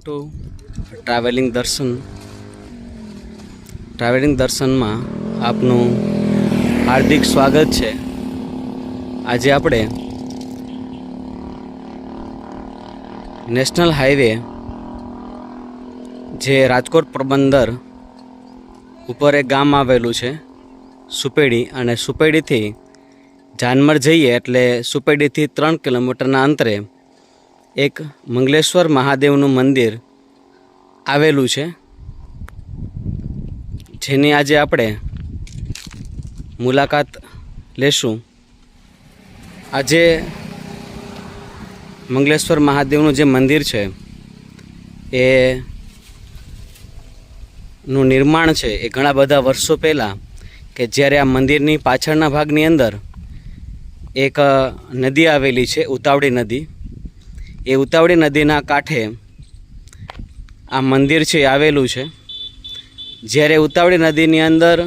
Travelling Darshan traveling દર્શનમાં આપનું હાર્દિક સ્વાગત છે. આજે આપણે નેશનલ હાઈવે જે રાજકોટ પ્રબંદર ઉપર એક ગામ આવેલું છે, સુપેડી. અને સુપેડીથી જાનમર જઈએ એટલે સુપેડીથી ત્રણ કિલોમીટરના અંતરે એક મંગલેશ્વર મહાદેવનું મંદિર આવેલું છે, જેની આજે આપણે મુલાકાત લેશું. આજે મંગલેશ્વર મહાદેવનું જે મંદિર છે, એ નું નિર્માણ છે એ ઘણા બધા વર્ષો પહેલાં કે જ્યારે આ મંદિરની પાછળના ભાગની અંદર એક નદી આવેલી છે, ઉતાવળી નદી. એ ઉતાવળી નદીના કાંઠે આ મંદિર છે આવેલું છે. જ્યારે ઉતાવળી નદીની અંદર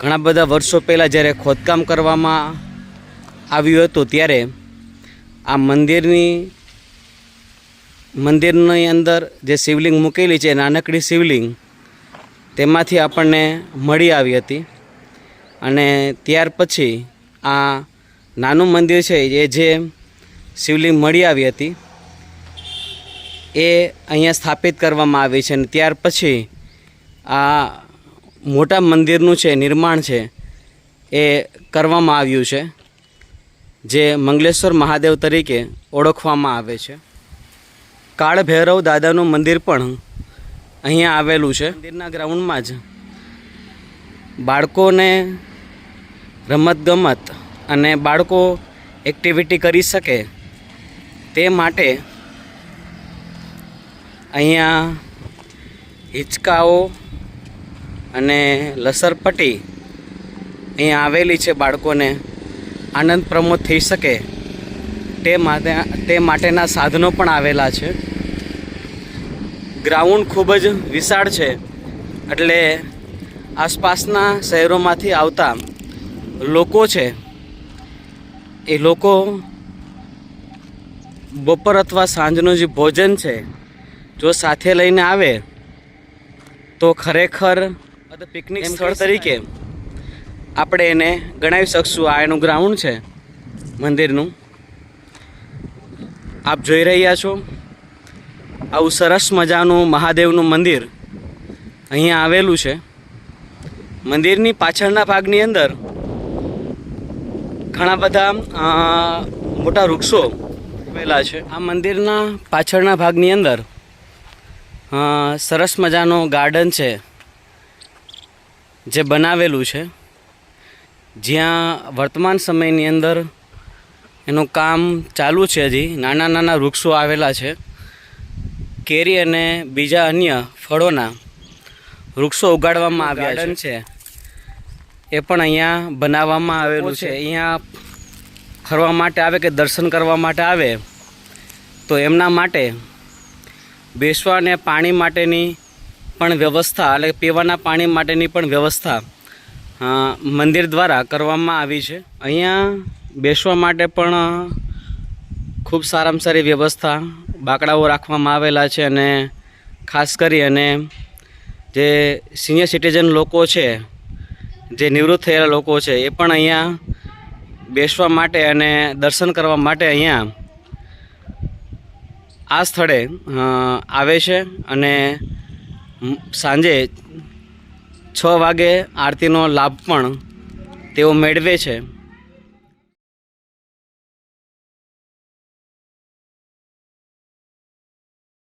ઘણા બધા વર્ષો પહેલાં જ્યારે ખોદકામ કરવામાં આવ્યું હતું, ત્યારે આ મંદિરની મંદિરની અંદર જે શિવલિંગ મૂકેલી છે નાનકડી શિવલિંગ, તેમાંથી આપણને મળી આવી હતી. અને ત્યાર પછી આ નાનું મંદિર છે, એ જે શિવલિંગ મળી આવી હતી. એ અહીંયા સ્થાપિત કરવામાં આવી છે અને ત્યાર પછી આ મોટા મંદિરનું છે, નિર્માણ છે, એ કરવામાં આવ્યું છે, જે મંગલેશ્વર મહાદેવ તરીકે ઓળખવામાં આવે છે. કાળભૈરવ દાદાનું મંદિર પણ અહીંયા આવેલું છે. મંદિરના ગ્રાઉન્ડમાં જ બાળકોને રમતગમત અને બાળકો એક્ટિવિટી કરી શકે તે માટે અહીંયા હિંચકાઓ અને લસરપટ્ટી અહીંયા આવેલી છે બાળકોને. આનંદ પ્રમોદ થઈ શકે તે માટે તે માટેના સાધનો પણ આવેલા છે. ગ્રાઉન્ડ ખૂબ જ વિશાળ છે એટલે આસપાસના શહેરોમાંથી આવતા લોકો છે એ લોકો બપોર અથવા સાંજનું જે ભોજન છે જો સાથે લઈને આવે તો ખરેખર પિકનિક સ્થળ તરીકે આપણે એને ગણાવી શકશું. આ એનું ગ્રાઉન્ડ છે મંદિરનું. આપ જોઈ રહ્યા છો આવું સરસ મજાનું મહાદેવનું મંદિર અહીંયા આવેલું છે. મંદિરની પાછળના ભાગની અંદર ઘણા બધા મોટા વૃક્ષો આવેલા છે. આ મંદિરના પાછળના ભાગની અંદર સરસ મજાનો ગાર્ડન છે જે બનાવેલું છે. જ્યાં વર્તમાન સમયની અંદર એનું કામ ચાલુ છે હજી. નાના નાના વૃક્ષો આવેલા છે. કેરી અને બીજા અન્ય ફળોના વૃક્ષો ઉગાડવામાં આવ્યા છે. એ પણ અહીંયા બનાવવામાં આવેલું છે. અહીંયા ફરવા માટે આવે કે દર્શન કરવા માટે આવે, તો એમના માટે બેસવા અને પાણી માટેની પણ વ્યવસ્થા એટલે પીવાના પાણી માટેની પણ વ્યવસ્થા મંદિર દ્વારા કરવામાં આવી છે. અહીંયા બેસવા માટે પણ ખૂબ સારામાં સારી વ્યવસ્થા બાકડાઓ રાખવામાં આવેલા છે અને ખાસ કરી અને જે સિનિયર સિટીઝન લોકો છે, જે નિવૃત્ત થયેલા લોકો છે, એ પણ અહીંયા બેસવા માટે અને દર્શન કરવા માટે અહીંયા આ સ્થળે આવે છે અને સાંજે છ વાગે આરતીનો લાભ પણ તેઓ મેળવે છે.